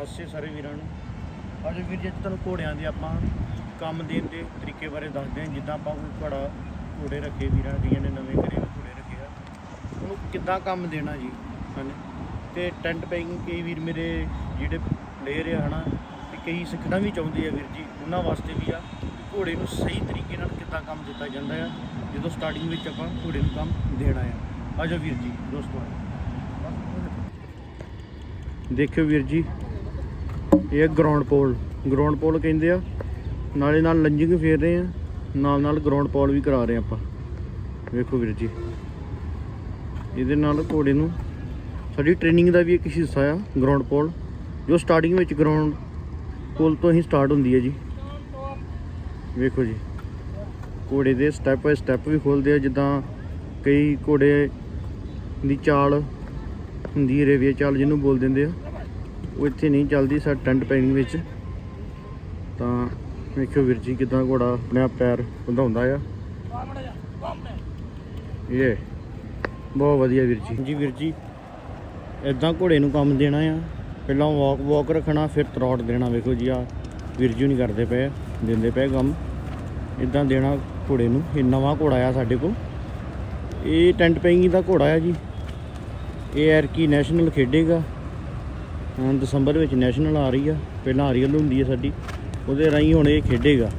ਹਾਸੇ ਸਾਰੇ ਵੀਰਾਂ ਨੂੰ। ਅੱਜ ਵੀਰ ਜੀ ਤੁਹਾਨੂੰ ਘੋੜਿਆਂ ਦੇ ਆਪਾਂ ਕੰਮ ਦੇਣ ਦੇ ਤਰੀਕੇ ਬਾਰੇ ਦੱਸਦੇ ਹਾਂ। ਜਿੱਦਾਂ ਆਪਾਂ ਕੋਈ ਘੋੜਾ, ਘੋੜੇ ਰੱਖੇ ਵੀਰਾਂ ਕਈਆਂ ਨੇ, ਨਵੇਂ ਘਰੇ ਘੋੜੇ ਰੱਖੇ ਆ। ਉਹਨੂੰ ਕਿੱਦਾਂ ਕੰਮ ਦੇਣਾ ਜੀ? ਹਨ ਤੇ ਟੈਂਟ ਪੈਕਿੰਗ ਕਈ ਵੀਰ ਮੇਰੇ ਜਿਹੜੇ ਪਲੇਅਰ ਆ, ਹਨਾ, ਤੇ ਕਈ ਸਿੱਖਣਾ ਵੀ ਚਾਹੁੰਦੇ ਆ ਵੀਰ ਜੀ। ਉਹਨਾਂ ਵਾਸਤੇ ਵੀ ਆ। ਘੋੜੇ ਨੂੰ ਸਹੀ ਤਰੀਕੇ ਨਾਲ ਕਿੱਦਾਂ ਕੰਮ ਦਿੱਤਾ ਜਾਂਦਾ ਆ। ਜਦੋਂ ਸਟਾਰਟਿੰਗ ਵਿੱਚ ਆਪਾਂ ਘੋੜੇ ਨੂੰ ਕੰਮ ਦੇਣਾ ਆ। ਆਜੋ ਵੀਰ ਜੀ, ਦੋਸਤੋ। ਦੇਖਿਓ ਵੀਰ ਜੀ ਇਹ ਗਰਾਊਂਡ ਪੋਲ ਗਰਾਊਂਡ ਪੋਲ ਕਹਿੰਦੇ ਆ। ਨਾਲੇ ਨਾਲ ਲੰਜਿੰਗ ਫੇਰ ਰਹੇ ਆ। ਨਾਲ ਨਾਲ ਗਰਾਊਂਡ ਪੋਲ ਵੀ ਕਰਾ ਰਹੇ ਆਪਾਂ। ਵੇਖੋ ਵੀਰ ਜੀ। ਇਹਦੇ ਨਾਲ ਘੋੜੇ ਨੂੰ ਸਾਡੀ ਟ੍ਰੇਨਿੰਗ ਦਾ ਵੀ ਇੱਕ ਹਿੱਸਾ ਆ ਗਰਾਊਂਡ ਪੋਲ ਜੋ ਸਟਾਰਟਿੰਗ ਵਿੱਚ ਗਰਾਊਂਡ ਪੋਲ ਤੋਂ ਹੀ ਸਟਾਰਟ ਹੁੰਦੀ ਹੈ ਜੀ। ਵੇਖੋ ਜੀ। ਘੋੜੇ ਦੇ ਸਟੈਪ ਬਾਈ ਸਟੈਪ ਵੀ ਖੋਲਦੇ ਆ, ਜਿੱਦਾਂ ਕਈ ਘੋੜੇ ਦੀ ਚਾਲ ਹੁੰਦੀ ਹੈ ਰੇਵੀਆ ਚਾਲ ਜਿਹਨੂੰ ਬੋਲ ਦਿੰਦੇ ਆ। ਉਹ ਇੱਥੇ ਨਹੀਂ ਚੱਲਦੀ, ਸਾ ਟੈਂਟ ਪੈਕਿੰਗ ਵਿੱਚ। ਤਾਂ ਵੇਖਿਓ ਵੀਰ ਜੀ ਕਿਦਾਂ ਘੋੜਾ ਆਪਣੇ ਆਪ ਪੈਰ ਵਧਾਉਂਦਾ ਆ। ਇਹ ਬਹੁਤ ਵਧੀਆ ਵੀਰ ਜੀ। ਜੀ ਵੀਰ ਜੀ ਇਦਾਂ ਘੋੜੇ ਨੂੰ ਕੰਮ ਦੇਣਾ ਆ। ਪਹਿਲਾਂ ਵਾਕ ਵਾਕ ਰੱਖਣਾ, ਫਿਰ ਤਰੌਟ ਦੇਣਾ। ਵੇਖੋ ਜੀ, ਆ ਵੀਰ ਜੀ ਨਹੀਂ ਕਰਦੇ ਪਏ ਦਿੰਦੇ ਪਏ ਕੰਮ। ਇਦਾਂ ਦੇਣਾ ਘੋੜੇ ਨੂੰ। ਇਹ ਨਵਾਂ ਘੋੜਾ ਆ ਸਾਡੇ ਕੋਲ। ਇਹ ਟੈਂਟ ਪੈਕਿੰਗ ਦਾ ਘੋੜਾ ਆ ਜੀ। ਇਹ ਐਰਕੀ ਨੈਸ਼ਨਲ ਖੇਡੇਗਾ। ਹੁਣ ਦਸੰਬਰ ਵਿੱਚ ਨੈਸ਼ਨਲ ਆ ਰਹੀ ਆ, ਪਹਿਲਾਂ ਆਰੀਅਲ ਹੁੰਦੀ ਹੈ ਸਾਡੀ। ਉਹਦੇ ਰਾਹੀਂ ਹੁਣ ਇਹ ਖੇਡੇਗਾ।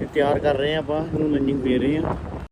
ਇਹ ਤਿਆਰ ਕਰ ਰਹੇ ਆ ਆਪਾਂ ਇਹਨੂੰ ਲੰਜਿੰਗ ਦੇ ਰਹੇ ਆ।